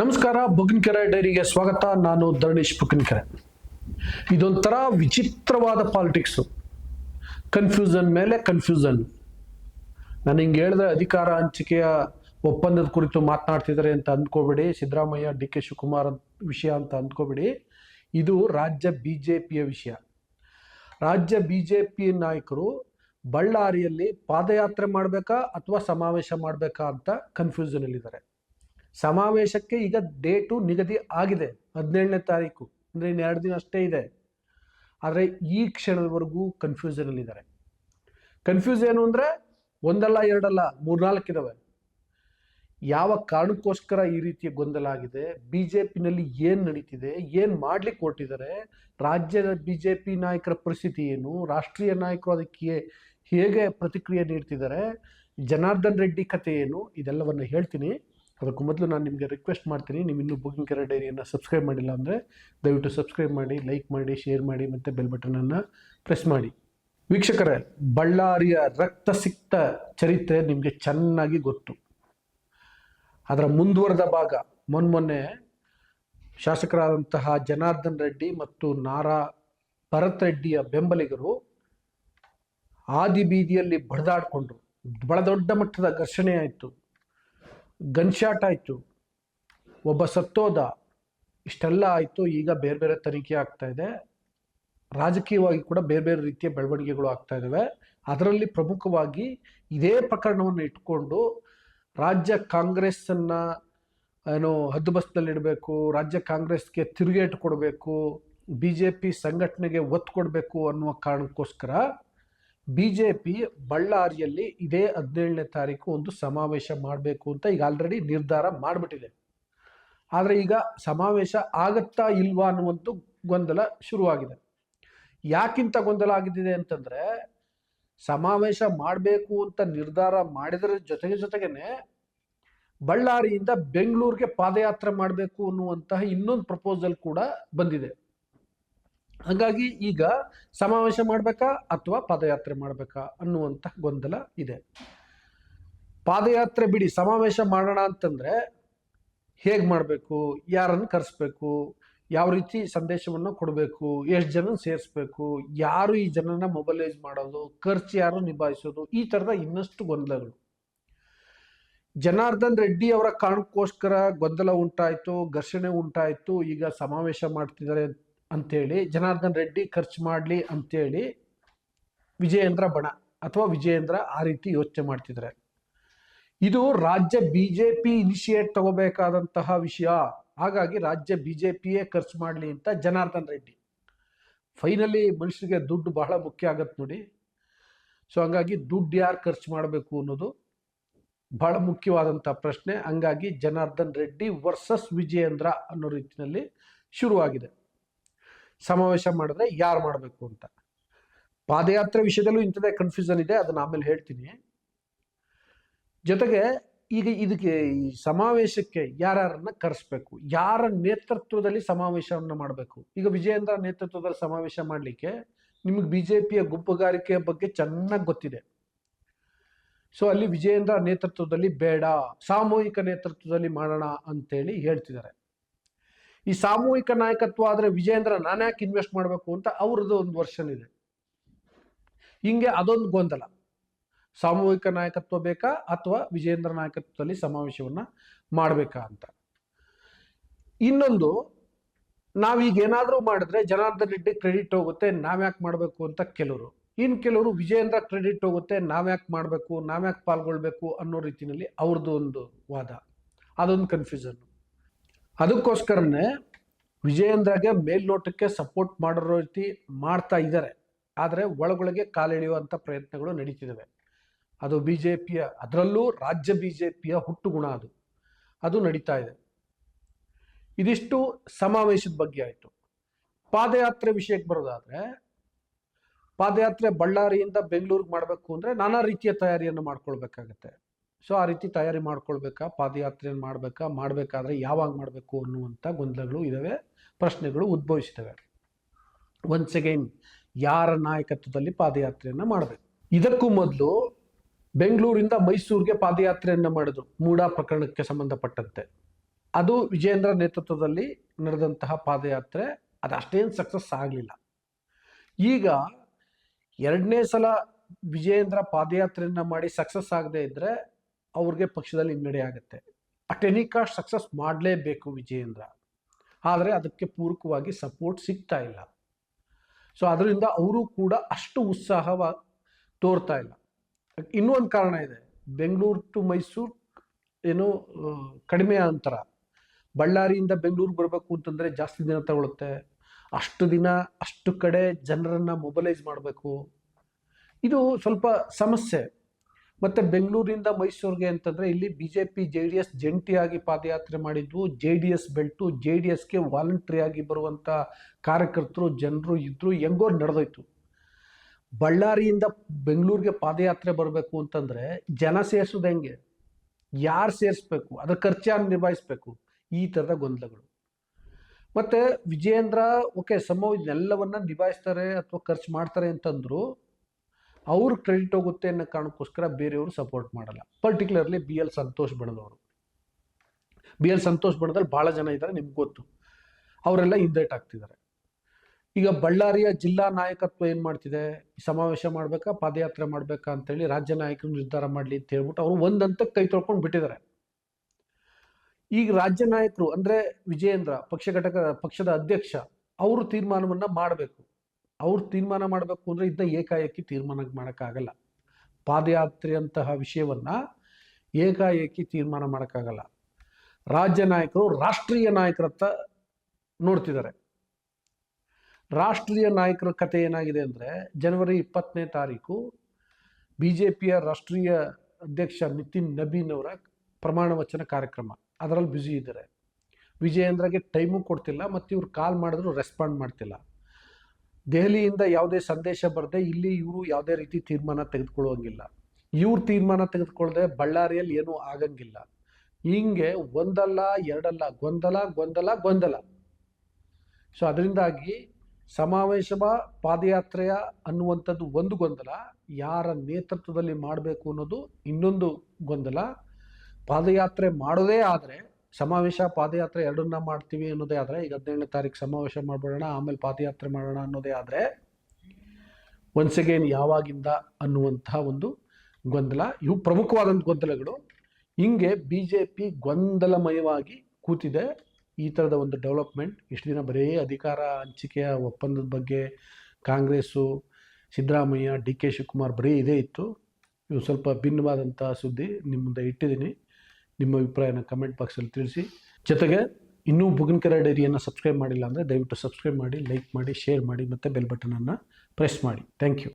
ನಮಸ್ಕಾರ ಬುಗ್ನಕೆರೆ ಡೈರಿಗೆ ಸ್ವಾಗತ. ನಾನು ಧರಣೇಶ್ ಬುಗ್ನಕೆರೆ ಇದೊಂಥರ ವಿಚಿತ್ರವಾದ ಪಾಲಿಟಿಕ್ಸು. ಕನ್ಫ್ಯೂಸನ್ ಮೇಲೆ ಕನ್ಫ್ಯೂಸನ್. ನಾನು ಹಿಂಗೆ ಹೇಳಿದ್ರೆ ಅಧಿಕಾರ ಹಂಚಿಕೆಯ ಒಪ್ಪಂದದ ಕುರಿತು ಮಾತನಾಡ್ತಿದ್ದಾರೆ ಅಂತ ಅಂದ್ಕೋಬೇಡಿ. ಸಿದ್ದರಾಮಯ್ಯ, ಡಿ ಕೆ ಶಿವಕುಮಾರ್ ವಿಷಯ ಅಂತ ಅಂದ್ಕೋಬೇಡಿ. ಇದು ರಾಜ್ಯ ಬಿ ಜೆ ಪಿಯ ವಿಷಯ. ರಾಜ್ಯ ಬಿ ಜೆ ಪಿ ನಾಯಕರು ಬಳ್ಳಾರಿಯಲ್ಲಿ ಪಾದಯಾತ್ರೆ ಮಾಡಬೇಕಾ ಅಥವಾ ಸಮಾವೇಶ ಮಾಡಬೇಕಾ ಅಂತ ಕನ್ಫ್ಯೂಷನಲ್ಲಿದ್ದಾರೆ ಸಮಾವೇಶಕ್ಕೆ ಈಗ ಡೇಟು ನಿಗದಿ ಆಗಿದೆ. ಹದಿನೇಳನೇ ತಾರೀಕು, ಅಂದರೆ ಇನ್ನು ಎರಡು ದಿನ ಅಷ್ಟೇ ಇದೆ. ಆದರೆ ಈ ಕ್ಷಣದವರೆಗೂ ಕನ್ಫ್ಯೂಷನಲ್ಲಿದ್ದಾರೆ ಕನ್ಫ್ಯೂಸ್ ಏನು ಅಂದರೆ ಒಂದಲ್ಲ, ಎರಡಲ್ಲ, ಮೂರ್ನಾಲ್ಕು ಇದಾವೆ. ಯಾವ ಕಾರಣಕ್ಕೋಸ್ಕರ ಈ ರೀತಿಯ ಗೊಂದಲ ಆಗಿದೆ? ಬಿ ಜೆ ಪಿನಲ್ಲಿ ಏನು ನಡೀತಿದೆ? ಏನು ಮಾಡ್ಲಿಕ್ಕೆ ಹೊರಟಿದ್ದಾರೆ? ರಾಜ್ಯದ ಬಿ ಜೆ ಪಿ ನಾಯಕರ ಪರಿಸ್ಥಿತಿ ಏನು? ರಾಷ್ಟ್ರೀಯ ನಾಯಕರು ಅದಕ್ಕೆ ಹೇಗೆ ಪ್ರತಿಕ್ರಿಯೆ ನೀಡ್ತಿದ್ದಾರೆ? ಜನಾರ್ದನ್ ರೆಡ್ಡಿ ಕಥೆ ಏನು? ಇದೆಲ್ಲವನ್ನು ಹೇಳ್ತೀನಿ. ಅದಕ್ಕೂ ಮೊದಲು ನಾನು ನಿಮಗೆ ರಿಕ್ವೆಸ್ಟ್ ಮಾಡ್ತೀನಿ, ನೀವು ಇನ್ನೂ ಬುಕಿಂಗ್ ಕೆರೆ ಡೈರಿಯನ್ನು ಸಬ್ಸ್ಕ್ರೈಬ್ ಮಾಡಿಲ್ಲ ಅಂದರೆ ದಯವಿಟ್ಟು ಸಬ್ಸ್ಕ್ರೈಬ್ ಮಾಡಿ ಲೈಕ್ ಮಾಡಿ ಶೇರ್ ಮಾಡಿ ಮತ್ತು ಬೆಲ್ ಬಟನನ್ನು ಪ್ರೆಸ್ ಮಾಡಿ. ವೀಕ್ಷಕರೇ, ಬಳ್ಳಾರಿಯ ರಕ್ತ ಸಿಕ್ತ ಚರಿತ್ರೆ ನಿಮಗೆ ಚೆನ್ನಾಗಿ ಗೊತ್ತು. ಅದರ ಮುಂದುವರೆದ ಭಾಗ ಮೊನ್ಮೊನ್ನೆ ಶಾಸಕರಾದಂತಹ ಜನಾರ್ದನ್ ರೆಡ್ಡಿ ಮತ್ತು ನಾರಾ ಭರತ್ ರೆಡ್ಡಿಯ ಬೆಂಬಲಿಗರು ಆದಿ ಬೀದಿಯಲ್ಲಿ ಬಡಿದಾಡಿಕೊಂಡ್ರು ಬಹಳ ದೊಡ್ಡ ಮಟ್ಟದ ಘರ್ಷಣೆ ಆಯಿತು. ಗನ್ಶಾಟ್ ಆಯಿತು. ಒಬ್ಬ ಸತ್ತೋದ. ಇಷ್ಟೆಲ್ಲ ಆಯಿತು. ಈಗ ಬೇರೆ ಬೇರೆ ತನಿಖೆ ಆಗ್ತಾ ಇದೆ. ರಾಜಕೀಯವಾಗಿ ಕೂಡ ಬೇರೆ ಬೇರೆ ರೀತಿಯ ಬೆಳವಣಿಗೆಗಳು ಆಗ್ತಾ ಇದ್ದಾವೆ ಅದರಲ್ಲಿ ಪ್ರಮುಖವಾಗಿ ಇದೇ ಪ್ರಕರಣವನ್ನು ಇಟ್ಕೊಂಡು ರಾಜ್ಯ ಕಾಂಗ್ರೆಸ್ಸನ್ನು, ಏನು ಹದ್ದುಬಸ್ನಲ್ಲಿಡಬೇಕು ರಾಜ್ಯ ಕಾಂಗ್ರೆಸ್ಗೆ ತಿರುಗೇಟು ಕೊಡಬೇಕು ಬಿ ಜೆ ಪಿ ಸಂಘಟನೆಗೆ ಒತ್ತು ಕೊಡಬೇಕು ಅನ್ನುವ ಕಾರಣಕ್ಕೋಸ್ಕರ ಬಿ ಜೆ ಪಿ ಬಳ್ಳಾರಿಯಲ್ಲಿ ಇದೇ ಹದಿನೇಳನೇ ತಾರೀಕು ಒಂದು ಸಮಾವೇಶ ಮಾಡಬೇಕು ಅಂತ ಈಗ ಆಲ್ರೆಡಿ ನಿರ್ಧಾರ ಮಾಡಿಬಿಟ್ಟಿದೆ. ಆದರೆ ಈಗ ಸಮಾವೇಶ ಆಗತ್ತಾ ಇಲ್ವಾ ಅನ್ನುವಂಥ ಗೊಂದಲ ಶುರುವಾಗಿದೆ. ಯಾಕಿಂತ ಗೊಂದಲ ಆಗಿದ್ದಿದೆ ಅಂತಂದ್ರೆ ಸಮಾವೇಶ ಮಾಡಬೇಕು ಅಂತ ನಿರ್ಧಾರ ಮಾಡಿದ್ರ ಜೊತೆಗೆ ಜೊತೆಗೇನೆ ಬಳ್ಳಾರಿಯಿಂದ ಬೆಂಗಳೂರಿಗೆ ಪಾದಯಾತ್ರೆ ಮಾಡಬೇಕು ಅನ್ನುವಂತಹ ಇನ್ನೊಂದು ಪ್ರಪೋಸಲ್ ಕೂಡ ಬಂದಿದೆ. ಹಾಗಾಗಿ ಈಗ ಸಮಾವೇಶ ಮಾಡಬೇಕಾ ಅಥವಾ ಪಾದಯಾತ್ರೆ ಮಾಡಬೇಕಾ ಅನ್ನುವಂತಹ ಗೊಂದಲ ಇದೆ. ಪಾದಯಾತ್ರೆ ಬಿಡಿ, ಸಮಾವೇಶ ಮಾಡೋಣ ಅಂತಂದ್ರೆ ಹೇಗೆ ಮಾಡಬೇಕು, ಯಾರನ್ನು ಕರೆಸ್ಬೇಕು, ಯಾವ ರೀತಿ ಸಂದೇಶವನ್ನು ಕೊಡಬೇಕು, ಎಷ್ಟು ಜನ ಸೇರಿಸ್ಬೇಕು, ಯಾರು ಈ ಜನನ ಮೊಬಲೈಸ್ ಮಾಡೋದು, ಖರ್ಚು ಯಾರು ನಿಭಾಯಿಸೋದು, ಈ ಥರದ ಇನ್ನಷ್ಟು ಗೊಂದಲಗಳು. ಜನಾರ್ದನ್ ರೆಡ್ಡಿ ಅವರ ಕಾರಣಕ್ಕೋಸ್ಕರ ಗೊಂದಲ ಉಂಟಾಯಿತು, ಘರ್ಷಣೆ ಉಂಟಾಯಿತು, ಈಗ ಸಮಾವೇಶ ಮಾಡ್ತಿದ್ದಾರೆ ಅಂತೇಳಿ, ಜನಾರ್ದನ್ ರೆಡ್ಡಿ ಖರ್ಚು ಮಾಡಲಿ ಅಂತೇಳಿ ವಿಜಯೇಂದ್ರ ಬಣ ಅಥವಾ ವಿಜಯೇಂದ್ರ ಆ ರೀತಿ ಯೋಚನೆ ಮಾಡ್ತಿದ್ದಾರೆ. ಇದು ರಾಜ್ಯ ಬಿ ಜೆ ಪಿ ಇನಿಷಿಯೇಟ್ ತಗೋಬೇಕಾದಂತಹ ವಿಷಯ. ಹಾಗಾಗಿ ರಾಜ್ಯ ಬಿ ಜೆ ಪಿಯೇ ಖರ್ಚು ಮಾಡಲಿ ಅಂತ ಜನಾರ್ದನ್ ರೆಡ್ಡಿ. ಫೈನಲಿ ಮನುಷ್ಯರಿಗೆ ದುಡ್ಡು ಬಹಳ ಮುಖ್ಯ ಆಗತ್ತೆ ನೋಡಿ. ಸೊ ಹಂಗಾಗಿ ದುಡ್ಡು ಯಾರು ಖರ್ಚು ಮಾಡಬೇಕು ಅನ್ನೋದು ಬಹಳ ಮುಖ್ಯವಾದಂಥ ಪ್ರಶ್ನೆ. ಹಂಗಾಗಿ ಜನಾರ್ದನ್ ರೆಡ್ಡಿ ವರ್ಸಸ್ ವಿಜಯೇಂದ್ರ ಅನ್ನೋ ರೀತಿಯಲ್ಲಿ ಶುರುವಾಗಿದೆ. ಸಮಾವೇಶ ಮಾಡಿದ್ರೆ ಯಾರು ಮಾಡಬೇಕು ಅಂತ. ಪಾದಯಾತ್ರೆ ವಿಷಯದಲ್ಲೂ ಇಂಥದೇ ಕನ್ಫ್ಯೂಷನ್ ಇದೆ, ಅದನ್ನ ಆಮೇಲೆ ಹೇಳ್ತೀನಿ. ಜೊತೆಗೆ ಈಗ ಇದಕ್ಕೆ ಈ ಸಮಾವೇಶಕ್ಕೆ ಯಾರ್ಯಾರನ್ನ ಕರೆಸ್ಬೇಕು, ಯಾರ ನೇತೃತ್ವದಲ್ಲಿ ಸಮಾವೇಶವನ್ನು ಮಾಡಬೇಕು. ಈಗ ವಿಜಯೇಂದ್ರ ನೇತೃತ್ವದಲ್ಲಿ ಸಮಾವೇಶ ಮಾಡಲಿಕ್ಕೆ ನಿಮಗೆ ಬಿ ಜೆ ಪಿಯ ಗುಂಪುಗಾರಿಕೆಯ ಬಗ್ಗೆ ಚೆನ್ನಾಗಿ ಗೊತ್ತಿದೆ. ಸೊ ಅಲ್ಲಿ ವಿಜಯೇಂದ್ರ ನೇತೃತ್ವದಲ್ಲಿ ಬೇಡ, ಸಾಮೂಹಿಕ ನೇತೃತ್ವದಲ್ಲಿ ಮಾಡೋಣ ಅಂತೇಳಿ ಹೇಳ್ತಿದ್ದಾರೆ. ಈ ಸಾಮೂಹಿಕ ನಾಯಕತ್ವ ಆದರೆ ವಿಜಯೇಂದ್ರ ನಾನು ಯಾಕೆ ಇನ್ವೆಸ್ಟ್ ಮಾಡಬೇಕು ಅಂತ ಅವ್ರದ್ದು ಒಂದು ವರ್ಷನ್ ಇದೆ. ಹಿಂಗೆ ಅದೊಂದು ಗೊಂದಲ. ಸಾಮೂಹಿಕ ನಾಯಕತ್ವ ಬೇಕಾ ಅಥವಾ ವಿಜಯೇಂದ್ರ ನಾಯಕತ್ವದಲ್ಲಿ ಸಮಾವೇಶವನ್ನ ಮಾಡಬೇಕಾ ಅಂತ. ಇನ್ನೊಂದು ನಾವೀಗ ಏನಾದರೂ ಮಾಡಿದ್ರೆ ಜನಾರ್ದನ್ ರೆಡ್ಡಿ ಕ್ರೆಡಿಟ್ ಹೋಗುತ್ತೆ ನಾವ್ಯಾಕೆ ಮಾಡಬೇಕು ಅಂತ ಕೆಲವರು. ಇನ್ನು ಕೆಲವರು ವಿಜಯೇಂದ್ರ ಕ್ರೆಡಿಟ್ ಹೋಗುತ್ತೆ ನಾವ್ಯಾಕೆ ಮಾಡಬೇಕು ನಾವ್ಯಾಕೆ ಪಾಲ್ಗೊಳ್ಬೇಕು ಅನ್ನೋ ರೀತಿಯಲ್ಲಿ ಅವ್ರದ್ದು ಒಂದು ವಾದ. ಅದೊಂದು ಕನ್ಫ್ಯೂಷನ್ ಅದಕ್ಕೋಸ್ಕರನೇ ವಿಜಯೇಂದ್ರಗೆ ಮೇಲ್ನೋಟಕ್ಕೆ ಸಪೋರ್ಟ್ ಮಾಡಿರೋ ರೀತಿ ಮಾಡ್ತಾ ಇದ್ದಾರೆ. ಆದರೆ ಒಳಗೊಳಗೆ ಕಾಲೆಳೆಯುವಂಥ ಪ್ರಯತ್ನಗಳು ನಡೀತಿದ್ದಾವೆ. ಅದು ಬಿ ಜೆ ಪಿಯ ಅದರಲ್ಲೂ ರಾಜ್ಯ ಬಿ ಜೆ ಪಿಯ ಹುಟ್ಟು ಗುಣ ಅದು. ಅದು ನಡೀತಾ ಇದೆ. ಇದಿಷ್ಟು ಸಮಾವೇಶದ ಬಗ್ಗೆ ಆಯಿತು. ಪಾದಯಾತ್ರೆ ವಿಷಯಕ್ಕೆ ಬರೋದಾದರೆ, ಪಾದಯಾತ್ರೆ ಬಳ್ಳಾರಿಯಿಂದ ಬೆಂಗಳೂರಿಗೆ ಮಾಡಬೇಕು ಅಂದರೆ ನಾನಾ ರೀತಿಯ ತಯಾರಿಯನ್ನು ಮಾಡ್ಕೊಳ್ಬೇಕಾಗತ್ತೆ. ಸೊ, ಆ ರೀತಿ ತಯಾರಿ ಮಾಡ್ಕೊಳ್ಬೇಕಾ? ಪಾದಯಾತ್ರೆಯನ್ನು ಮಾಡಬೇಕಾ? ಮಾಡಬೇಕಾದ್ರೆ ಯಾವಾಗ ಮಾಡಬೇಕು ಅನ್ನುವಂಥ ಗೊಂದಲಗಳು ಇದ್ದಾವೆ ಪ್ರಶ್ನೆಗಳು ಉದ್ಭವಿಸುತ್ತವೆ ಒನ್ಸ್ ಅಗೈನ್ ಯಾರ ನಾಯಕತ್ವದಲ್ಲಿ ಪಾದಯಾತ್ರೆಯನ್ನು ಮಾಡಬೇಕು? ಇದಕ್ಕೂ ಮೊದಲು ಬೆಂಗಳೂರಿಂದ ಮೈಸೂರಿಗೆ ಪಾದಯಾತ್ರೆಯನ್ನು ಮಾಡಿದ್ರು, ಮೂಡಾ ಪ್ರಕರಣಕ್ಕೆ ಸಂಬಂಧಪಟ್ಟಂತೆ. ಅದು ವಿಜೇಂದ್ರ ನೇತೃತ್ವದಲ್ಲಿ ನಡೆದಂತಹ ಪಾದಯಾತ್ರೆ, ಅದು ಅಷ್ಟೇನು ಸಕ್ಸಸ್ ಆಗಲಿಲ್ಲ. ಈಗ ಎರಡನೇ ಸಲ ವಿಜಯೇಂದ್ರ ಪಾದಯಾತ್ರೆಯನ್ನ ಮಾಡಿ ಸಕ್ಸಸ್ ಆಗದೇ ಇದ್ರೆ ಅವ್ರಿಗೆ ಪಕ್ಷದಲ್ಲಿ ಹಿನ್ನಡೆ ಆಗುತ್ತೆ. ಅಟ್ ಎನಿ ಕಾಸ್ಟ್ ಸಕ್ಸಸ್ ಮಾಡಲೇಬೇಕು ವಿಜಯೇಂದ್ರ. ಆದರೆ ಅದಕ್ಕೆ ಪೂರಕವಾಗಿ ಸಪೋರ್ಟ್ ಸಿಗ್ತಾ ಇಲ್ಲ. ಸೊ ಅದರಿಂದ ಅವರು ಕೂಡ ಅಷ್ಟು ಉತ್ಸಾಹವ ತೋರ್ತಾ ಇಲ್ಲ. ಇನ್ನೂ ಒಂದು ಕಾರಣ ಇದೆ. ಬೆಂಗಳೂರು ಟು ಮೈಸೂರು ಏನು ಕಡಿಮೆ ಅಂತರ. ಬಳ್ಳಾರಿಯಿಂದ ಬೆಂಗಳೂರಿಗೆ ಬರಬೇಕು ಅಂತಂದರೆ ಜಾಸ್ತಿ ದಿನ ತಗೊಳುತ್ತೆ. ಅಷ್ಟು ದಿನ ಅಷ್ಟು ಕಡೆ ಜನರನ್ನು ಮೊಬಲೈಸ್ ಮಾಡಬೇಕು. ಇದು ಸ್ವಲ್ಪ ಸಮಸ್ಯೆ. ಮತ್ತು ಬೆಂಗಳೂರಿಂದ ಮೈಸೂರಿಗೆ ಅಂತಂದರೆ ಇಲ್ಲಿ ಬಿ ಜೆ ಡಿ ಎಸ್ ಜಂಟಿಯಾಗಿ ಪಾದಯಾತ್ರೆ ಮಾಡಿದ್ವು J D S belt J D ಎಸ್ಗೆ ವಾಲಂಟ್ರಿಯಾಗಿ ಬರುವಂಥ ಕಾರ್ಯಕರ್ತರು, ಜನರು ಇದ್ದರು ಹೆಂಗೋ ನಡೆದೋಯ್ತು. ಬಳ್ಳಾರಿಯಿಂದ ಬೆಂಗಳೂರಿಗೆ ಪಾದಯಾತ್ರೆ ಬರಬೇಕು ಅಂತಂದರೆ ಜನ ಸೇರಿಸೋದು ಹೆಂಗೆ? ಯಾರು ಸೇರಿಸ್ಬೇಕು? ಅದ್ರ ಖರ್ಚನ್ನು ನಿಭಾಯಿಸ್ಬೇಕು. ಈ ಥರದ ಗೊಂದಲಗಳು. ಮತ್ತು ವಿಜಯೇಂದ್ರ ಓಕೆ ಸಮ ಇದನ್ನೆಲ್ಲವನ್ನ ನಿಭಾಯಿಸ್ತಾರೆ ಅಥವಾ ಖರ್ಚು ಮಾಡ್ತಾರೆ ಅಂತಂದ್ರು ಅವ್ರ ಕ್ರೆಡಿಟ್ ಹೋಗುತ್ತೆ ಅನ್ನೋ ಕಾರಣಕ್ಕೋಸ್ಕರ ಬೇರೆಯವರು ಸಪೋರ್ಟ್ ಮಾಡಲ್ಲ. ಪರ್ಟಿಕ್ಯುಲರ್ಲಿ ಬಿ ಎಲ್ ಸಂತೋಷ್ ಬಣದವರು ಬಿ ಎಲ್ ಸಂತೋಷ್ ಬಣದಲ್ಲಿ ಭಾಳ ಜನ ಇದ್ದಾರೆ ನಿಮ್ಗೆ ಗೊತ್ತು. ಅವರೆಲ್ಲ ಹಿಂದೇಟ್ ಆಗ್ತಿದ್ದಾರೆ ಈಗ ಬಳ್ಳಾರಿಯ ಜಿಲ್ಲಾ ನಾಯಕತ್ವ ಏನು ಮಾಡ್ತಿದೆ? ಸಮಾವೇಶ ಮಾಡಬೇಕಾ, ಪಾದಯಾತ್ರೆ ಮಾಡಬೇಕಾ ಅಂತೇಳಿ ರಾಜ್ಯ ನಾಯಕರು ನಿರ್ಧಾರ ಮಾಡಲಿ ಅಂತ ಹೇಳ್ಬಿಟ್ಟು ಅವರು ಒಂದು ಹಂತಕ್ಕೆ ಕೈ ತೊಳ್ಕೊಂಡು ಬಿಟ್ಟಿದ್ದಾರೆ ಈಗ ರಾಜ್ಯ ನಾಯಕರು ಅಂದರೆ ವಿಜಯೇಂದ್ರ, ಪಕ್ಷ ಘಟಕ, ಪಕ್ಷದ ಅಧ್ಯಕ್ಷ, ಅವರು ತೀರ್ಮಾನವನ್ನು ಮಾಡಬೇಕು. ಅವ್ರು ತೀರ್ಮಾನ ಮಾಡಬೇಕು ಅಂದರೆ ಇದನ್ನ ಏಕಾಏಕಿ ತೀರ್ಮಾನ ಮಾಡೋಕ್ಕಾಗಲ್ಲ. ಪಾದಯಾತ್ರೆಯಂತಹ ವಿಷಯವನ್ನ ಏಕಾಏಕಿ ತೀರ್ಮಾನ ಮಾಡೋಕ್ಕಾಗಲ್ಲ. ರಾಜ್ಯ ನಾಯಕರು ರಾಷ್ಟ್ರೀಯ ನಾಯಕರತ್ತ ನೋಡ್ತಿದ್ದಾರೆ. ರಾಷ್ಟ್ರೀಯ ನಾಯಕರ ಕತೆ ಏನಾಗಿದೆ ಅಂದರೆ ಜನವರಿ ಇಪ್ಪತ್ತನೇ ತಾರೀಕು ಬಿ ಜೆ ಪಿಯ ರಾಷ್ಟ್ರೀಯ ಅಧ್ಯಕ್ಷ ನಿತಿನ್ ನಬೀನ್ ಅವರ ಪ್ರಮಾಣ ವಚನ ಕಾರ್ಯಕ್ರಮ. ಅದರಲ್ಲಿ ಬ್ಯುಸಿ ಇದ್ದಾರೆ. ವಿಜಯೇಂದ್ರಗೆ ಟೈಮು ಕೊಡ್ತಿಲ್ಲ ಮತ್ತು ಇವ್ರು ಕಾಲ್ ಮಾಡಿದ್ರು ರೆಸ್ಪಾಂಡ್ ಮಾಡ್ತಿಲ್ಲ. ದೆಹಲಿಯಿಂದ ಯಾವುದೇ ಸಂದೇಶ ಬರದೆ ಇಲ್ಲಿ ಇವರು ಯಾವುದೇ ರೀತಿ ತೀರ್ಮಾನ ತೆಗೆದುಕೊಳ್ಳುವಂಗಿಲ್ಲ. ಇವ್ರು ತೀರ್ಮಾನ ತೆಗೆದುಕೊಳ್ಳದೆ ಬಳ್ಳಾರಿಯಲ್ಲಿ ಏನೂ ಆಗಂಗಿಲ್ಲ. ಹಿಂಗೆ ಒಂದಲ್ಲ, ಎರಡಲ್ಲ, ಗೊಂದಲ ಗೊಂದಲ ಗೊಂದಲ. ಸೊ ಅದರಿಂದಾಗಿ ಸಮಾವೇಶ ಪಾದಯಾತ್ರೆಯ ಅನ್ನುವಂಥದ್ದು ಒಂದು ಗೊಂದಲ, ಯಾರ ನೇತೃತ್ವದಲ್ಲಿ ಮಾಡಬೇಕು ಅನ್ನೋದು ಇನ್ನೊಂದು ಗೊಂದಲ. ಪಾದಯಾತ್ರೆ ಮಾಡೋದೇ ಆದರೆ ಸಮಾವೇಶ ಪಾದಯಾತ್ರೆ ಎರಡನ್ನ ಮಾಡ್ತೀವಿ ಅನ್ನೋದೇ ಆದರೆ, ಈಗ ಹದಿನೇಳನೇ ತಾರೀಕು ಸಮಾವೇಶ ಮಾಡ್ಬಿಡೋಣ, ಆಮೇಲೆ ಪಾದಯಾತ್ರೆ ಮಾಡೋಣ ಅನ್ನೋದೇ ಆದರೆ ಒನ್ಸ್ ಅಗೇನ್ ಯಾವಾಗಿಂದ ಅನ್ನುವಂತಹ ಒಂದು ಗೊಂದಲ, ಇವು ಪ್ರಮುಖವಾದಂಥ ಗೊಂದಲಗಳು. ಹಿಂಗೆ ಬಿ ಜೆ ಪಿ ಗೊಂದಲಮಯವಾಗಿ ಕೂತಿದೆ. ಈ ಥರದ ಒಂದು ಡೆವಲಪ್ಮೆಂಟ್ ಇಷ್ಟು ದಿನ ಬರೀ ಅಧಿಕಾರ ಹಂಚಿಕೆಯ ಒಪ್ಪಂದದ ಬಗ್ಗೆ Congress, Siddaramaiah, D K Shivakumar ಬರೀ ಇದೇ ಇತ್ತು. ಇವು ಸ್ವಲ್ಪ ಭಿನ್ನವಾದಂಥ ಸುದ್ದಿ ನಿಮ್ಮ ಮುಂದೆ ಇಟ್ಟಿದ್ದೀನಿ. ನಿಮ್ಮ ಅಭಿಪ್ರಾಯನ ಕಮೆಂಟ್ ಬಾಕ್ಸಲ್ಲಿ ತಿಳಿಸಿ. ಜೊತೆಗೆ, ಇನ್ನೂ ಬುಗನ್ಕೆರೆ ಡೈರಿಯನ್ನು ಸಬ್ಸ್ಕ್ರೈಬ್ ಮಾಡಿಲ್ಲ ಅಂದರೆ ದಯವಿಟ್ಟು ಸಬ್ಸ್ಕ್ರೈಬ್ ಮಾಡಿ ಲೈಕ್ ಮಾಡಿ ಶೇರ್ ಮಾಡಿ ಮತ್ತು ಬೆಲ್ ಬಟನನ್ನು ಪ್ರೆಸ್ ಮಾಡಿ. Thank you